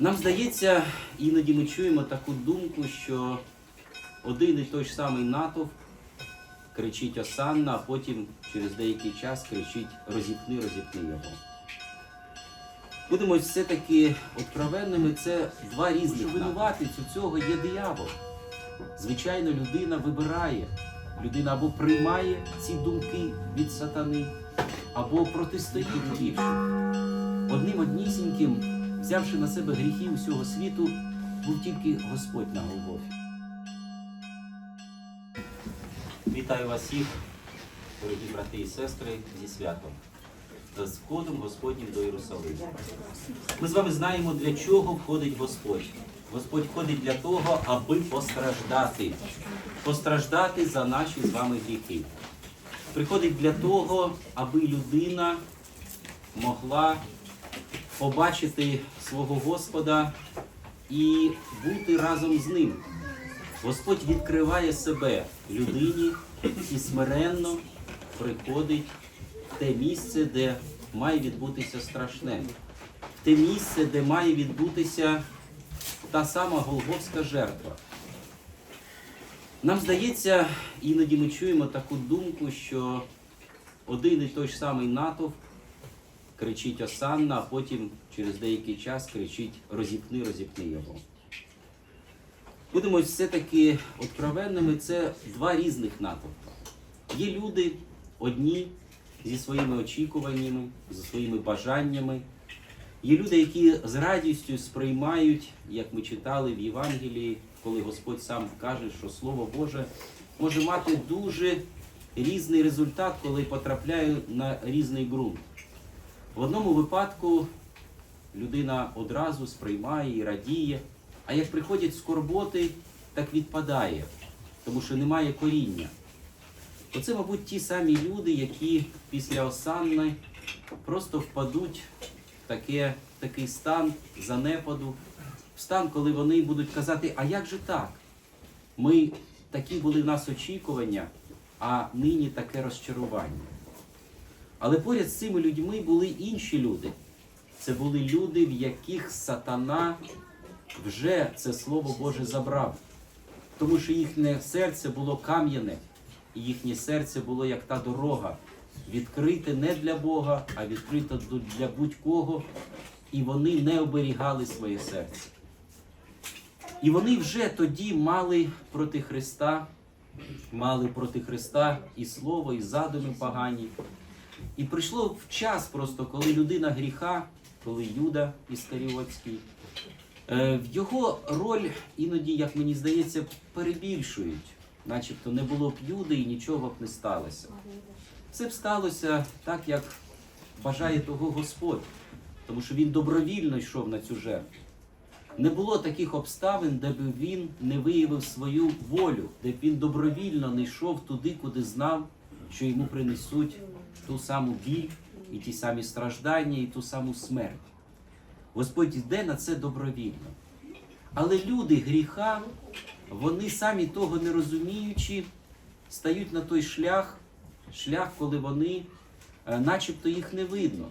Нам здається, іноді ми чуємо таку думку, що один і той ж самий натовп кричить Осанна, а потім через деякий час кричить розіпни, розіпни його. Будемо все-таки откровенними, це два різних винуватиць у цього є диявол. Звичайно, людина вибирає, людина або приймає ці думки від сатани, або протистоїть грішу. Одним однісіньким, взявши на себе гріхи усього світу, був тільки Господь на Голгофі. Вітаю вас всіх, дорогі брати і сестри, зі святом та з входом Господнім до Єрусалиму. Ми з вами знаємо, для чого входить Господь. Господь входить для того, аби постраждати, постраждати за наші з вами гріхи. Приходить для того, аби людина могла побачити свого Господа і бути разом з ним. Господь відкриває себе людині і смиренно приходить в те місце, де має відбутися страшне, в те місце, де має відбутися та сама Голгофська жертва. Нам здається, іноді ми чуємо таку думку, що один і той ж самий натовп кричить Осанна, а потім через деякий час кричить розіпни, розіпни його. Будемо все-таки откровенними, це два різних натовпи. Є люди одні зі своїми очікуваннями, зі своїми бажаннями. Є люди, які з радістю сприймають, як ми читали в Євангелії, коли Господь сам каже, що Слово Боже може мати дуже різний результат, коли потрапляє на різний ґрунт. В одному випадку людина одразу сприймає і радіє, а як приходять скорботи, так відпадає, тому що немає коріння. Оце, мабуть, ті самі люди, які після осанни просто впадуть в таке, такий стан занепаду, в стан, коли вони будуть казати, а як же так? Ми такі були в нас очікування, а нині таке розчарування. Але поряд з цими людьми були інші люди. Це були люди, в яких сатана вже це Слово Боже забрав. Тому що їхнє серце було кам'яне, і їхнє серце було як та дорога, відкрите не для Бога, а відкрите для будь-кого, і вони не оберігали своє серце. І вони вже тоді мали проти Христа, мали проти Христа і слово, і задуми погані. І прийшло в час просто, коли людина гріха, коли Юда Іскаріотський, е, в його роль іноді, як мені здається, перебільшують, начебто не було б Юди і нічого б не сталося. Це б сталося так, як бажає того Господь, тому що він добровільно йшов на цю жертву. Не було таких обставин, де б він не виявив свою волю, де б він добровільно не йшов туди, куди знав, що йому принесуть ту саму біль, і ті самі страждання, і ту саму смерть. Господь йде на це добровільно. Але люди гріха, вони самі того не розуміючи, стають на той шлях, шлях, коли вони, е, начебто їх не видно.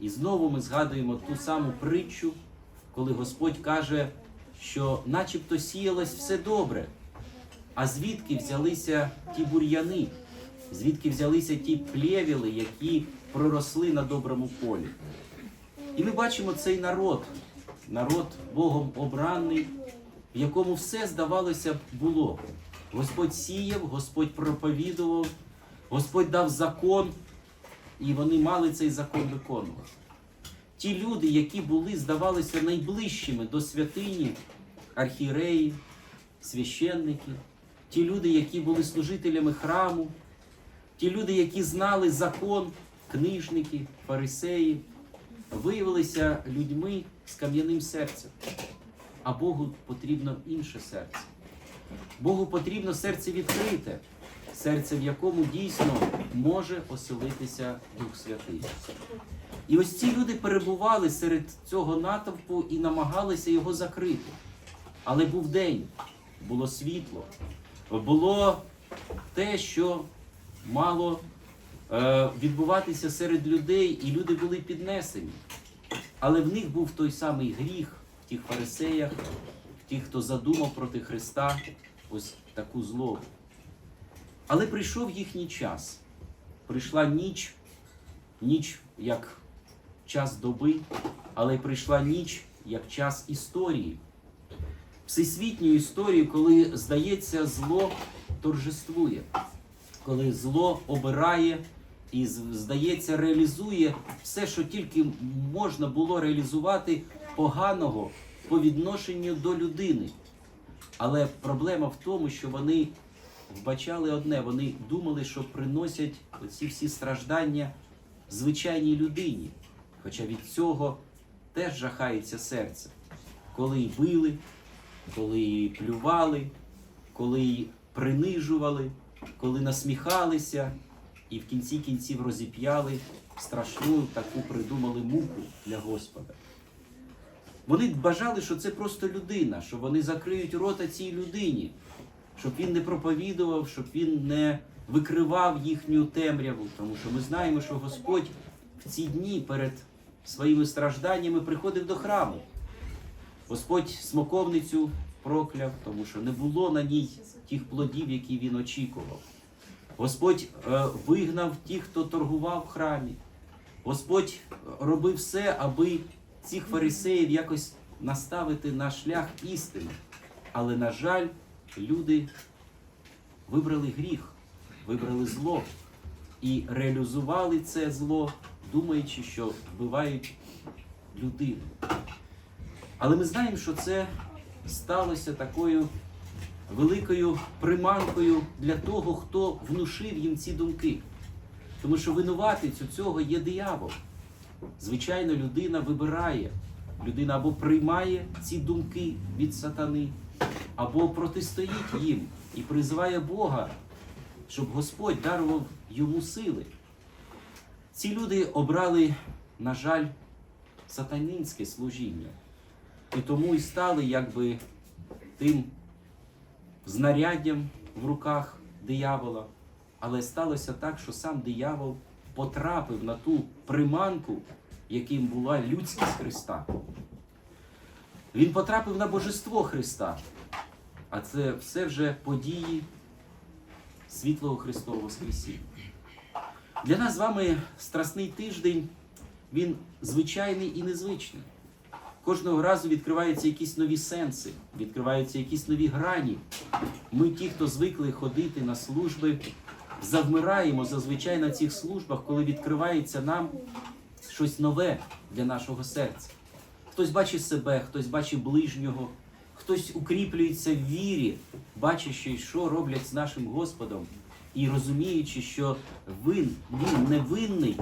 І знову ми згадуємо ту саму притчу, коли Господь каже, що начебто сіялось все добре, а звідки взялися ті бур'яни, звідки взялися ті плєвіли, які проросли на доброму полі. І ми бачимо цей народ, народ Богом обраний, в якому все, здавалося, б, було. Господь сіяв, Господь проповідував, Господь дав закон, і вони мали цей закон виконувати. Ті люди, які були, здавалося, найближчими до святині, архієреї, священники, ті люди, які були служителями храму, ті люди, які знали закон, книжники, фарисеї, виявилися людьми з кам'яним серцем. А Богу потрібно інше серце. Богу потрібно серце відкрите, серце, в якому дійсно може оселитися Дух Святий. І ось ці люди перебували серед цього натовпу і намагалися його закрити. Але був день, було світло, було те, що мало е, відбуватися серед людей, і люди були піднесені. Але в них був той самий гріх, в тих фарисеях, в тих, хто задумав проти Христа ось таку злобу. Але прийшов їхній час. Прийшла ніч, ніч як час доби, але прийшла ніч як час історії. Всесвітньої історії, коли, здається, зло торжествує, коли зло обирає і, здається, реалізує все, що тільки можна було реалізувати поганого по відношенню до людини. Але проблема в тому, що вони вбачали одне, вони думали, що приносять оці всі страждання звичайній людині. Хоча від цього теж жахається серце. Коли й били, коли й плювали, коли й принижували, коли насміхалися і в кінці кінців розіп'яли страшну таку придумали муку для Господа. Вони бажали, що це просто людина, що вони закриють рота цій людині, щоб він не проповідував, щоб він не викривав їхню темряву. Тому що ми знаємо, що Господь в ці дні перед своїми стражданнями приходив до храму. Господь смоковницю прокляв, тому що не було на ній тих плодів, які він очікував. Господь е, вигнав тих, хто торгував в храмі. Господь робив все, аби цих фарисеїв якось наставити на шлях істини. Але, на жаль, люди вибрали гріх, вибрали зло і реалізували це зло, думаючи, що вбивають людину. Але ми знаємо, що це сталося такою великою приманкою для того, хто внушив їм ці думки. Тому що винуватець у цього є диявол. Звичайно, людина вибирає, людина або приймає ці думки від сатани, або протистоїть їм і призиває Бога, щоб Господь дарував йому сили. Ці люди обрали, на жаль, сатанинське служіння. І тому і стали якби тим знаряддям в руках диявола. Але сталося так, що сам диявол потрапив на ту приманку, яким була людськість Христа. Він потрапив на божество Христа. А це все вже події світлого Христового Воскресіння. Для нас з вами страсний тиждень, він звичайний і незвичний. Кожного разу відкриваються якісь нові сенси, відкриваються якісь нові грані. Ми, ті, хто звикли ходити на служби, завмираємо зазвичай на цих службах, коли відкривається нам щось нове для нашого серця. Хтось бачить себе, хтось бачить ближнього, хтось укріплюється в вірі, бачачи, що роблять з нашим Господом, і розуміючи, що він, він не винний,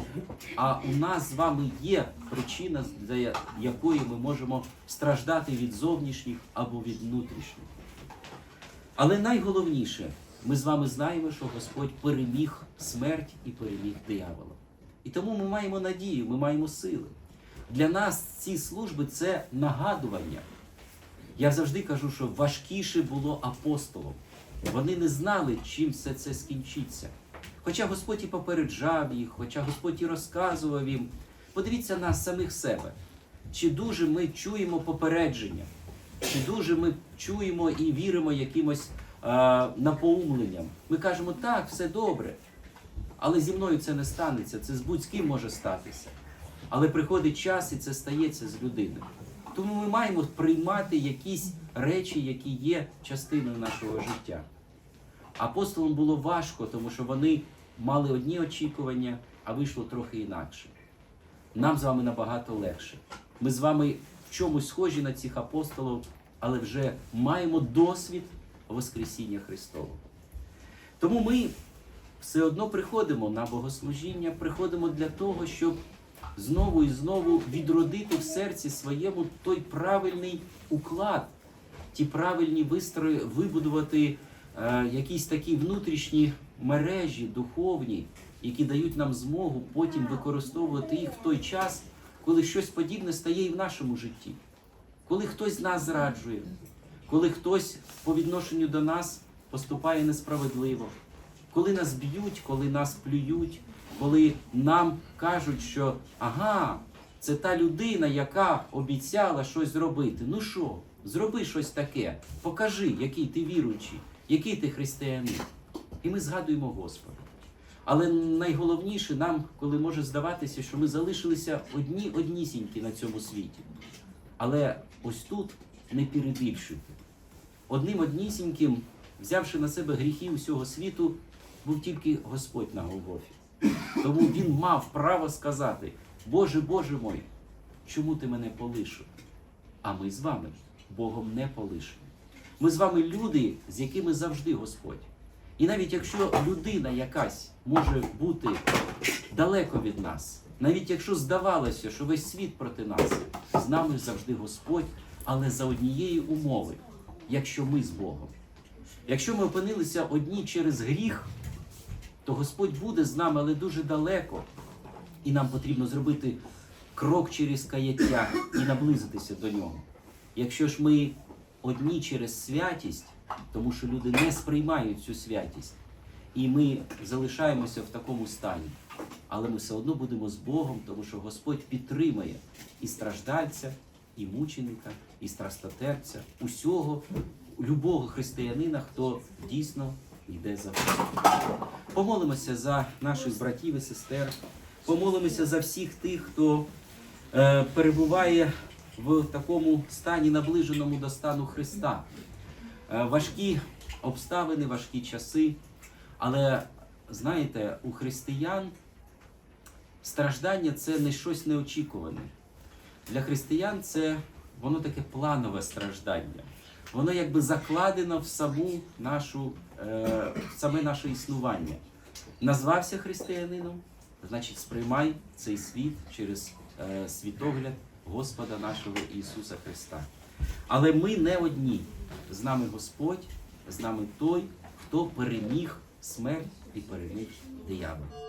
а у нас з вами є причина, для якої ми можемо страждати від зовнішніх або від внутрішніх. Але найголовніше, ми з вами знаємо, що Господь переміг смерть і переміг диявола. І тому ми маємо надію, ми маємо сили. Для нас ці служби це нагадування. Я завжди кажу, що важкіше було апостолам. Вони не знали, чим все це скінчиться. Хоча Господь і попереджав їх, хоча Господь і розказував їм. Подивіться на самих себе. Чи дуже ми чуємо попередження, чи дуже ми чуємо і віримо якимось а, напоумленням. Ми кажемо, так, все добре. Але зі мною це не станеться, це з будь-ким може статися. Але приходить час і це стається з людиною. Тому ми маємо приймати якісь речі, які є частиною нашого життя. Апостолам було важко, тому що вони мали одні очікування, а вийшло трохи інакше. Нам з вами набагато легше. Ми з вами в чомусь схожі на цих апостолів, але вже маємо досвід Воскресіння Христового. Тому ми все одно приходимо на богослужіння, приходимо для того, щоб знову і знову відродити в серці своєму той правильний уклад, ті правильні вистрої, вибудувати е, якісь такі внутрішні мережі духовні, які дають нам змогу потім використовувати їх в той час, коли щось подібне стає і в нашому житті. Коли хтось нас зраджує, коли хтось по відношенню до нас поступає несправедливо, коли нас б'ють, коли нас плюють, коли нам кажуть, що ага, Це та людина, яка обіцяла щось зробити. Ну що, зроби щось таке, покажи, який ти віруючий, який ти християнин. І ми згадуємо Господа. Але найголовніше нам, коли може здаватися, що ми залишилися одні однісінькі на цьому світі. Але ось тут не перебільшуйте. Одним однісіньким, взявши на себе гріхи усього світу, був тільки Господь на Голгофі. Тому він мав право сказати: Боже, Боже мой, чому ти мене полишив? А ми з вами Богом не полишені. Ми з вами люди, з якими завжди Господь. І навіть якщо людина якась може бути далеко від нас, навіть якщо здавалося, що весь світ проти нас, з нами завжди Господь, але за однієї умови, якщо ми з Богом. Якщо ми опинилися одні через гріх, то Господь буде з нами, але дуже далеко. І нам потрібно зробити крок через каяття і наблизитися до нього. Якщо ж ми одні через святість, тому що люди не сприймають цю святість, і ми залишаємося в такому стані, але ми все одно будемо з Богом, тому що Господь підтримує і страждальця, і мученика, і страстотерця, усього, любого християнина, хто дійсно йде за. Помолимося за наших братів і сестер, помолимося за всіх тих, хто е, перебуває в такому стані, наближеному до стану Христа. Е, важкі обставини, важкі часи. Але знаєте, у християн страждання це не щось неочікуване. Для християн це воно таке планове страждання. Воно якби закладено в саму нашу, е, в саме наше існування. Назвався християнином, значить, сприймай цей світ через е, світогляд Господа нашого Ісуса Христа. Але ми не одні. З нами Господь, з нами той, хто переміг смерть і переміг диявола.